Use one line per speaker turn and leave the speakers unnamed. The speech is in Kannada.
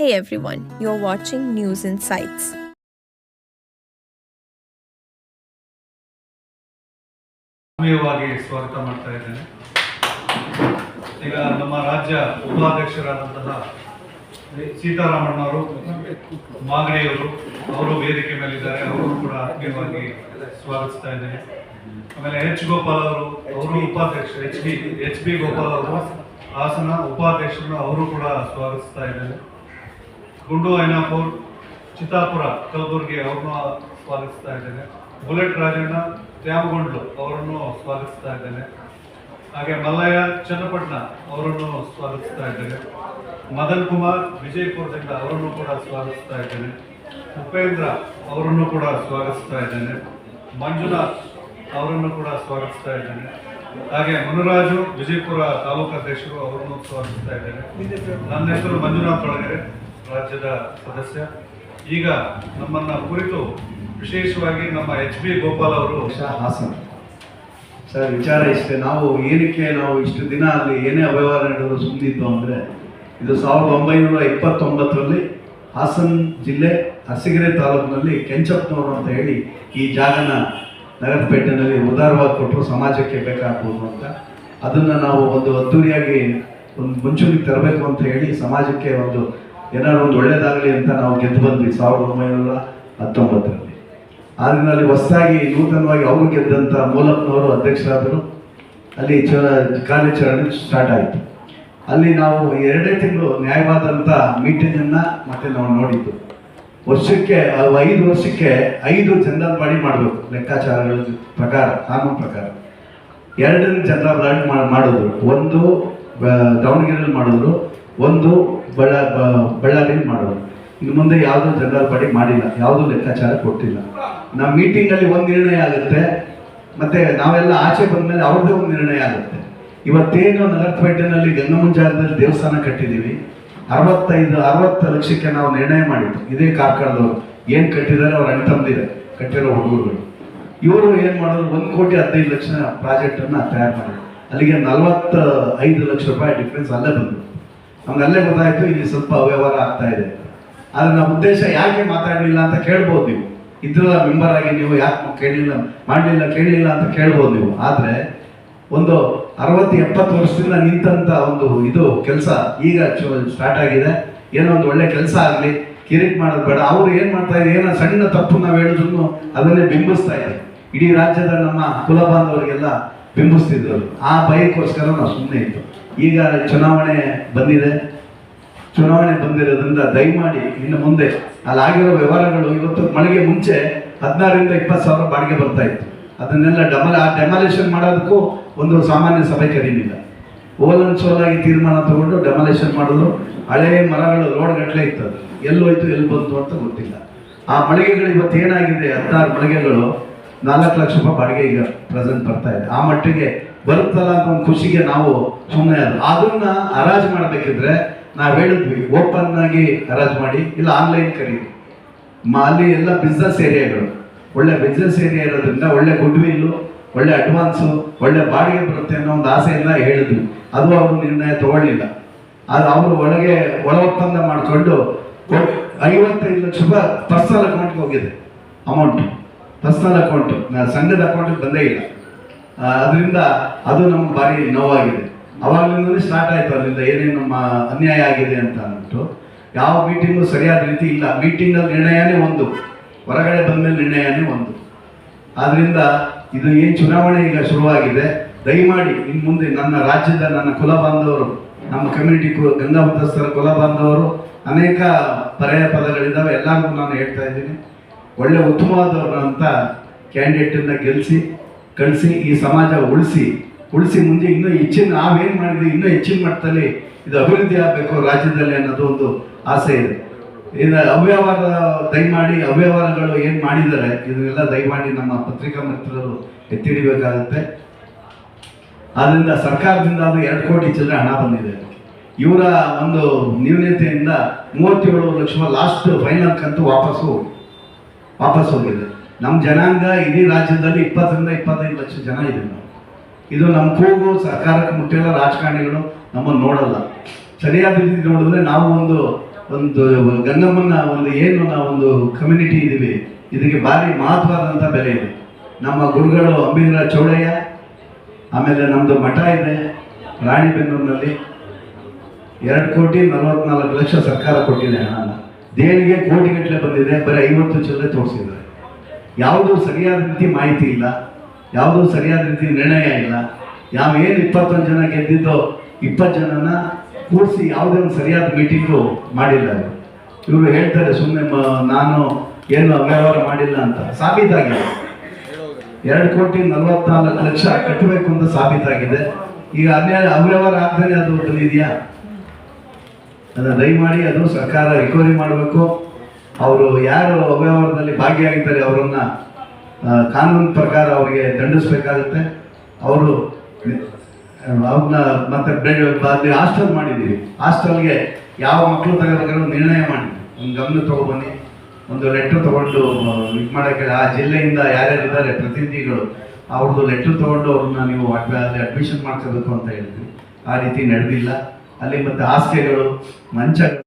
Hey everyone, you're watching News Insights.
ಆತ್ಮೀಯವಾಗಿ ಸ್ವಾಗತ ಮಾಡ್ತಾ ಇದ್ದೇನೆ. ಈಗ ನಮ್ಮ ರಾಜ್ಯ ಉಪಾಧ್ಯಕ್ಷರಾದಂತಹ ಸೀತಾರಾಮಣ್ಣವರು ಮಾಗಡಿಯವರು ಅವರು ವೇದಿಕೆ ಮೇಲಿದ್ದಾರೆ. ಅವರು ಕೂಡ ಆತ್ಮೀಯವಾಗಿ ಸ್ವಾಗತಿಸ್ತಾ ಇದ್ದೇನೆ. ಆಮೇಲೆ ಎಚ್ ಗೋಪಾಲ್ ಅವರು ಅವರು ಉಪಾಧ್ಯಕ್ಷ H B H B Gopal ಅವರು ಹಾಸನ ಉಪಾಧ್ಯಕ್ಷರು ಅವರು ಕೂಡ ಸ್ವಾಗತಿಸ್ತಾ ಇದ್ದೇನೆ. ಗುಂಡು ಐನಾಪುರ್, ಚಿತ್ತಾಪುರ ಕಲಬುರಗಿ ಅವ್ರನ್ನ ಸ್ವಾಗತಿಸ್ತಾ ಇದ್ದೇನೆ. ಬುಲೆಟ್ ರಾಜಣ್ಣ ತ್ಯಾಮಗೊಂಡ್ಲು ಅವರನ್ನು ಸ್ವಾಗತಿಸ್ತಾ ಇದ್ದೇನೆ. ಹಾಗೆ ಮಲ್ಲಯ್ಯ ಚನ್ನಪಟ್ಟಣ ಅವರನ್ನು ಸ್ವಾಗತಿಸ್ತಾ ಇದ್ದೇನೆ. ಮದನ್ ಕುಮಾರ್ ವಿಜಯಪುರದಿಂದ ಅವರನ್ನು ಕೂಡ ಸ್ವಾಗತಿಸ್ತಾ ಇದ್ದೇನೆ. ಉಪೇಂದ್ರ ಅವರನ್ನು ಕೂಡ ಸ್ವಾಗತಿಸ್ತಾ ಇದ್ದೇನೆ. ಮಂಜುನಾಥ್ ಅವರನ್ನು ಕೂಡ ಸ್ವಾಗತಿಸ್ತಾ ಇದ್ದೇನೆ. ಹಾಗೆ ಮುನರಾಜು ವಿಜಯಪುರ ತಾಲೂಕು ಅಧ್ಯಕ್ಷರು ಅವರನ್ನು ಸ್ವಾಗತಿಸ್ತಾ ಇದ್ದೇನೆ. ನನ್ನ ಹೆಸರು ಮಂಜುನಾಥ್ ಒಳಗರೆ ರಾಜ್ಯದ ಸದಸ್ಯ. ಈಗ ನಮ್ಮನ್ನ ಕುರಿತು ವಿಶೇಷವಾಗಿ ನಮ್ಮ ಎಚ್ ಬಿ ಗೋಪಾಲ್ ಅವರು
ಹಾಸನ ಸರ್. ವಿಚಾರ ಇಷ್ಟೇ. ನಾವು ಏನಕ್ಕೆ ನಾವು ಇಷ್ಟು ದಿನ ಅಲ್ಲಿ ಏನೇ ಅವ್ಯವಹಾರ ನಡೆದು ಸುಮ್ಮನಿದ್ದು ಅಂದರೆ, ಇದು ಸಾವಿರದ ಒಂಬೈನೂರ ಇಪ್ಪತ್ತೊಂಬತ್ತರಲ್ಲಿ ಹಾಸನ ಜಿಲ್ಲೆ ಹಸಿಗೆರೆ ತಾಲೂಕಿನಲ್ಲಿ ಕೆಂಚಪ್ಪನವರು ಅಂತ ಹೇಳಿ ಈ ಜಾಗನ ನಗರಪೇಟೆನಲ್ಲಿ ಉದಾರವಾಗಿ ಕೊಟ್ಟರು ಸಮಾಜಕ್ಕೆ ಬೇಕಾಗ್ಬೋದು ಅಂತ. ಅದನ್ನು ನಾವು ಒಂದು ಅದ್ದೂರಿಯಾಗಿ ಒಂದು ಮುಂಚೂಣಿಗೆ ತರಬೇಕು ಅಂತ ಹೇಳಿ ಸಮಾಜಕ್ಕೆ ಒಂದು ಏನಾದ್ರು ಒಂದು ಒಳ್ಳೇದಾಗಲಿ ಅಂತ ನಾವು ಗೆದ್ದು ಬಂದ್ವಿ, ಸಾವಿರದ ಒಂಬೈನೂರ ಹತ್ತೊಂಬತ್ತರಲ್ಲಿ. ಆಗಿನ ಅಲ್ಲಿ ಹೊಸದಾಗಿ ನೂತನವಾಗಿ ಅವರು ಗೆದ್ದಂಥ ಮೂಲಪ್ಪನವರು ಅಧ್ಯಕ್ಷರಾದರು. ಅಲ್ಲಿ ಚ ಕಾರ್ಯಾಚರಣೆ ಸ್ಟಾರ್ಟ್ ಆಯಿತು. ಅಲ್ಲಿ ನಾವು ಎರಡೇ ತಿಂಗಳು ನ್ಯಾಯವಾದಂಥ ಮೀಟಿಂಗನ್ನು ಮತ್ತೆ ನಾವು ನೋಡಿದ್ದು. ವರ್ಷಕ್ಕೆ ಐದು ವರ್ಷಕ್ಕೆ ಐದು ಜನರಲ್ ಬಾಡಿ ಮಾಡಬೇಕು, ಲೆಕ್ಕಾಚಾರಗಳ ಪ್ರಕಾರ, ಕಾನೂನು ಪ್ರಕಾರ. ಎರಡನೇ ಜನರಲ್ ಬಾಡಿ ಮಾಡಿದ್ರು. ಒಂದು ದಾವಣಗೆರೆಯಲ್ಲಿ ಮಾಡಿದ್ರು. ಒಂದು ಬಳ್ಳ ಬಳ್ಳಾರಿಯಲ್ಲಿ ಮಾಡಿದ್ರು. ಇನ್ನು ಮುಂದೆ ಯಾವುದೂ ಜನರಲ್ ಪಾರ್ಟಿ ಮಾಡಿಲ್ಲ. ಯಾವುದೂ ಲೆಕ್ಕಾಚಾರ ಕೊಟ್ಟಿಲ್ಲ. ನಮ್ಮ ಮೀಟಿಂಗಲ್ಲಿ ಒಂದು ನಿರ್ಣಯ ಆಗುತ್ತೆ. ಮತ್ತೆ ನಾವೆಲ್ಲ ಆಚೆ ಬಂದಮೇಲೆ ಅವ್ರದ್ದೇ ಒಂದು ನಿರ್ಣಯ ಆಗುತ್ತೆ. ಇವತ್ತೇನು ನಗರಪೇಟೆನಲ್ಲಿ ಗಂಗಮುಂಜಾರದಲ್ಲಿ ದೇವಸ್ಥಾನ ಕಟ್ಟಿದ್ದೀವಿ ಅರವತ್ತೈದು, ಅರವತ್ತು ಲಕ್ಷಕ್ಕೆ ನಾವು ನಿರ್ಣಯ ಮಾಡಿದ್ದು. ಇದೇ ಕಾರ್ಕಳದವರು. ಏನು ಕಟ್ಟಿದ್ದಾರೆ ಅವ್ರು ಅಣ್ಣ ತಂದಿದೆ ಕಟ್ಟಿರೋ ಹುಡುಗರುಗಳು. ಇವರು ಏನು ಮಾಡೋದು ಒಂದು ಕೋಟಿ ಹದಿನೈದು ಲಕ್ಷ ಪ್ರಾಜೆಕ್ಟನ್ನು ತಯಾರು ಮಾಡಿದ್ರು. ಅಲ್ಲಿಗೆ ನಲವತ್ತ ಐದು ಲಕ್ಷ ರೂಪಾಯಿ ಡಿಫ್ರೆನ್ಸ್ ಅಲ್ಲೇ ಬಂತು. ನಮ್ಗೆ ಅಲ್ಲೇ ಗೊತ್ತಾಯಿತು, ಇಲ್ಲಿ ಸ್ವಲ್ಪ ಅವ್ಯವಹಾರ ಆಗ್ತಾ ಇದೆ. ಆದರೆ ನಮ್ಮ ಉದ್ದೇಶ ಯಾಕೆ ಮಾತಾಡಲಿಲ್ಲ ಅಂತ ಕೇಳ್ಬೋದು ನೀವು. ಇದ್ರಲ್ಲ ಮೆಂಬರ್ ಆಗಿ ನೀವು ಯಾಕೆ ಕೇಳಲಿಲ್ಲ ಮಾಡಲಿಲ್ಲ ಕೇಳಲಿಲ್ಲ ಅಂತ ಕೇಳ್ಬೋದು ನೀವು. ಆದರೆ ಒಂದು ಅರವತ್ತು, ಎಪ್ಪತ್ತು ವರ್ಷದಿಂದ ನಿಂತಂತ ಒಂದು ಇದು ಕೆಲಸ ಈಗ ಸ್ಟಾರ್ಟ್ ಆಗಿದೆ. ಏನೋ ಒಂದು ಒಳ್ಳೆ ಕೆಲಸ ಆಗಲಿ, ಕಿರಿಕ್ ಮಾಡೋದು ಬೇಡ. ಅವ್ರು ಏನು ಮಾಡ್ತಾ ಇದ್ದಾರೆ, ಏನೋ ಸಣ್ಣ ತಪ್ಪು ನಾವು ಹೇಳಿದ್ರು, ಅದನ್ನೇ ಬಿಂಬಿಸ್ತಾ ಇದೆ ಇಡೀ ರಾಜ್ಯದ ನಮ್ಮ ಕುಲ ಬಾಂಧವರಿಗೆಲ್ಲ ಬಿಂಬಿಸ್ತಿದ್ರು. ಆ ಭಯಕ್ಕೋಸ್ಕರ ನಾವು ಸುಮ್ಮನೆ ಇತ್ತು ಈಗ ಚುನಾವಣೆ ಬಂದಿದೆ. ಚುನಾವಣೆ ಬಂದಿರೋದ್ರಿಂದ ದಯಮಾಡಿ ಇನ್ನು ಮುಂದೆ ಅಲ್ಲಿ ಆಗಿರೋ ವ್ಯವಹಾರಗಳು ಇವತ್ತು ಮಳೆಗೆ ಮುಂಚೆ ಹದಿನಾರರಿಂದ ಇಪ್ಪತ್ತು ಸಾವಿರ ಬಾಡಿಗೆ ಬರ್ತಾ ಇತ್ತು. ಅದನ್ನೆಲ್ಲ ಡಮಲ್, ಆ ಡೆಮಾಲೇಷನ್ ಮಾಡೋದಕ್ಕೂ ಒಂದು ಸಾಮಾನ್ಯ ಸಭೆ ಕರೀಲಿಲ್ಲ. ಓಲನ್ ಸೋಲಾಗಿ ತೀರ್ಮಾನ ತಗೊಂಡು ಡೆಮಾಲೇಷನ್ ಮಾಡಿದ್ರು ಹಳೆ ಮರಗಳು ರೋಡ್ ಗಟ್ಟಲೆ ಇತ್ತು ಎಲ್ಲೋಯ್ತು, ಎಲ್ಲಿ ಬಂತು ಅಂತ ಗೊತ್ತಿಲ್ಲ. ಆ ಮಳಿಗೆಗಳು ಇವತ್ತು ಏನಾಗಿದೆ? ಹದಿನಾರು ಮಳಿಗೆಗಳು. ನಾಲ್ಕು ಲಕ್ಷ ರೂಪಾಯಿ ಬಾಡಿಗೆ ಈಗ ಪ್ರೆಸೆಂಟ್ ಬರ್ತಾ ಇದೆ. ಆ ಮಟ್ಟಿಗೆ ಬರುತ್ತಲ್ಲ ಅಂತ ಒಂದು ಖುಷಿಗೆ ನಾವು ಸುಮ್ಮನೆ ಅಲ್ಲ. ಅದನ್ನ ಹರಾಜು ಮಾಡಬೇಕಿದ್ರೆ ನಾವು ಹೇಳಿದ್ವಿ ಓಪನ್ ಆಗಿ ಹರಾಜು ಮಾಡಿ, ಇಲ್ಲ ಆನ್ಲೈನ್ ಮ- ಅಲ್ಲಿ ಎಲ್ಲ ಬಿಸ್ನೆಸ್ ಏರಿಯಾಗಳು ಒಳ್ಳೆ ಬಿಸ್ನೆಸ್ ಏರಿಯಾ ಇರೋದ್ರಿಂದ ಒಳ್ಳೆ ಗುಡ್ ವಿಲ್ಲು ಒಳ್ಳೆ ಅಡ್ವಾನ್ಸು ಒಳ್ಳೆ ಬಾಡಿಗೆ ಬರುತ್ತೆ ಅನ್ನೋ ಒಂದು ಆಸೆಯನ್ನ ಹೇಳಿದ್ವಿ. ಅದು ಅವರು ನಿರ್ಣಯ ತಗೊಳ್ಳಿಲ್ಲ. ಅದು ಅವರು ಒಳಗೆ, ಒಳ ಒಪ್ಪಂದ ಮಾಡಿಕೊಂಡು ಐವತ್ತೈದು ಲಕ್ಷ ರೂಪಾಯಿ ಪರ್ಸನಲ್ ಅಕೌಂಟ್ಗೆ ಹೋಗಿದೆ. ಅಮೌಂಟ್ ಪರ್ಸನಲ್ ಅಕೌಂಟ್ ಸಂಘದ ಅಕೌಂಟ್ ಬಂದೇ ಇಲ್ಲ. ಅದರಿಂದ ಅದು ನಮ್ಮ ಭಾರಿ ನೋವಾಗಿದೆ. ಅವಾಗಲಿಂದಲೇ ಸ್ಟಾರ್ಟ್ ಆಯಿತು ಅದರಿಂದ ಏನೇನು ನಮ್ಮ ಅನ್ಯಾಯ ಆಗಿದೆ ಅಂತ ಅಂದ್ಬಿಟ್ಟು ಯಾವ ಮೀಟಿಂಗು ಸರಿಯಾದ ರೀತಿ ಇಲ್ಲ. ಮೀಟಿಂಗಲ್ಲಿ ನಿರ್ಣಯನೇ ಒಂದು. ಹೊರಗಡೆ ಬಂದಮೇಲೆ ನಿರ್ಣಯನೇ ಒಂದು. ಆದ್ದರಿಂದ ಇದು ಏನು ಚುನಾವಣೆ ಈಗ ಶುರುವಾಗಿದೆ. ದಯಮಾಡಿ ಇನ್ನು ಮುಂದೆ ನನ್ನ ರಾಜ್ಯದ ನನ್ನ ಕುಲ ಬಾಂಧವರು, ನಮ್ಮ ಕಮ್ಯುನಿಟಿ ಗಂಗಾ ಮತಸ್ಥರ ಕುಲ ಬಾಂಧವರು ಅನೇಕ ಪರ್ಯಾಯ ಪದಗಳಿದ್ದಾವೆ. ಎಲ್ಲರಿಗೂ ನಾನು ಹೇಳ್ತಾ ಇದ್ದೀನಿ. ಒಳ್ಳೆ ಉತ್ತಮವಾದವ್ರಂತ ಕ್ಯಾಂಡಿಡೇಟನ್ನು ಗೆಲ್ಲಿಸಿ ಕಳಿಸಿ, ಈ ಸಮಾಜ ಉಳಿಸಿ ಉಳಿಸಿ ಮುಂದೆ ಇನ್ನೂ ಹೆಚ್ಚಿನ, ನಾವೇನು ಮಾಡಿದ್ವಿ, ಇನ್ನೂ ಹೆಚ್ಚಿನ ಮಟ್ಟದಲ್ಲಿ ಇದು ಅಭಿವೃದ್ಧಿ ಆಗಬೇಕು ರಾಜ್ಯದಲ್ಲಿ ಅನ್ನೋದು ಒಂದು ಆಸೆ ಇದೆ. ಇದು ಅವ್ಯವಹಾರ ದಯಮಾಡಿ, ಅವ್ಯವಹಾರಗಳು ಏನು ಮಾಡಿದ್ದಾರೆ, ಇದನ್ನೆಲ್ಲ ದಯಮಾಡಿ ನಮ್ಮ ಪತ್ರಿಕಾ ಮಿತ್ರರು ಎತ್ತಿಡಿಬೇಕಾಗುತ್ತೆ ಆದ್ದರಿಂದ ಸರ್ಕಾರದಿಂದ ಅದು ಎರಡು ಕೋಟಿ ಚಿಲ್ಲರೆ ಹಣ ಬಂದಿದೆ. ಇವರ ಒಂದು ನ್ಯೂನತೆಯಿಂದ ಮೂವತ್ತೇಳು ಲಕ್ಷ ಲಾಸ್ಟ್ ಫೈನಲ್ ಕಂತು ವಾಪಸ್ಸು ವಾಪಸ್ ಹೋಗಿದೆ ನಮ್ಮ ಜನಾಂಗ ಇಡೀ ರಾಜ್ಯದಲ್ಲಿ ಇಪ್ಪತ್ತರಿಂದ ಇಪ್ಪತ್ತೈದು ಲಕ್ಷ ಜನ ಇದೆ. ಇದು ನಮ್ಮ ಕೂಗು ಸರ್ಕಾರಕ್ಕೆ ಮುಟ್ಟಿಲ್ಲ, ರಾಜಕಾರಣಿಗಳು ನಮ್ಮನ್ನು ನೋಡಲ್ಲ. ಸರಿಯಾದ ರೀತಿ ನೋಡಿದ್ರೆ ನಾವು ಒಂದು ಒಂದು ಗಂಗಮ್ಮನ ಒಂದು ಏನು ನಾವು ಒಂದು ಕಮ್ಯುನಿಟಿ ಇದ್ದೀವಿ ಇದಕ್ಕೆ ಭಾರಿ ಮಹತ್ವದಂಥ ಬೆಲೆ ಇದೆ. ನಮ್ಮ ಗುರುಗಳು ಅಂಬೇಂದ್ರ ಚೌಡಯ್ಯ, ಆಮೇಲೆ ನಮ್ಮದು ಮಠ ಇದೆ, ರಾಣಿಬೆನ್ನೂರಿನಲ್ಲಿ. ಎರಡು ಕೋಟಿ ನಲವತ್ನಾಲ್ಕು ಲಕ್ಷ ಸರ್ಕಾರ ಕೊಟ್ಟಿದೆ ಹಣ ದೇಣಿಗೆ ಕೋಟಿಗಟ್ಟಲೆ ಬಂದಿದೆ, ಬರೀ ಐವತ್ತು ಚಿಲ್ಲರೆ ತೋರಿಸಿದ್ದಾರೆ. ಯಾವುದೂ ಸರಿಯಾದ ರೀತಿ ಮಾಹಿತಿ ಇಲ್ಲ, ಯಾವುದೂ ಸರಿಯಾದ ರೀತಿ ನಿರ್ಣಯ ಇಲ್ಲ, ಯಾವ ಏನು ಇಪ್ಪತ್ತೊಂದು ಜನ ಗೆದ್ದಿದ್ದೋ ಇಪ್ಪತ್ತು ಜನನ ಕೂರಿಸಿ ಯಾವುದೇ ಒಂದು ಸರಿಯಾದ ಮೀಟಿಂಗು ಮಾಡಿಲ್ಲ ಇವರು ಹೇಳ್ತಾರೆ ಸುಮ್ಮನೆ ನಾನು ಏನು ಅವ್ಯವಹಾರ ಮಾಡಿಲ್ಲ ಅಂತ. ಸಾಬೀತಾಗಿದೆ. ಎರಡು ಕೋಟಿ ನಲವತ್ನಾಲ್ಕು ಲಕ್ಷ ಕಟ್ಟಬೇಕು ಅಂತ ಸಾಬೀತಾಗಿದೆ. ಈಗ ಅನ್ಯಾಯ ಅವ್ಯವಹಾರ ಆಗ್ತಾನೆ ಅದು ಬಂದಿದೆಯಾ? ಅದನ್ನು ದಯಮಾಡಿ ಅದು ಸರ್ಕಾರ ರಿಕವರಿ ಮಾಡಬೇಕು. ಅವರು ಯಾರು ಅವ್ಯವಹಾರದಲ್ಲಿ ಭಾಗಿಯಾಗಿದ್ದಾರೆ ಅವರನ್ನು ಕಾನೂನು ಪ್ರಕಾರ ಅವರಿಗೆ ದಂಡಿಸ್ಬೇಕಾಗುತ್ತೆ. ಅವರು, ಅವ್ರನ್ನ ಮತ್ತೆ ಅಲ್ಲಿ ಹಾಸ್ಟೆಲ್ ಮಾಡಿದ್ದೀವಿ. ಹಾಸ್ಟೆಲ್ಗೆ ಯಾವ ಮಕ್ಕಳು ತಗೋಬೇಕಾದ್ರೂ ನಿರ್ಣಯ ಮಾಡಿದ್ವಿ. ಒಂದು ಗಮನ ತೊಗೊಬನ್ನಿ ಒಂದು ಲೆಟ್ರ್ ತೊಗೊಂಡು ಇದು ಮಾಡೋಕ್ಕೆ ಆ ಜಿಲ್ಲೆಯಿಂದ ಯಾರ್ಯಾರು ಇದ್ದಾರೆ, ಪ್ರತಿನಿಧಿಗಳು, ಅವ್ರದ್ದು ಲೆಟ್ರ್ ತೊಗೊಂಡು ಅವ್ರನ್ನ ನೀವು ಅಲ್ಲಿ ಅಡ್ಮಿಷನ್ ಮಾಡ್ಕೋಬೇಕು ಅಂತ ಹೇಳ್ತೀವಿ ಆ ರೀತಿ ನಡೆದಿಲ್ಲ. ಅಲ್ಲಿ ಮತ್ತೆ ಹಾಸಿಗೆಗಳು ಮಂಚಗಳು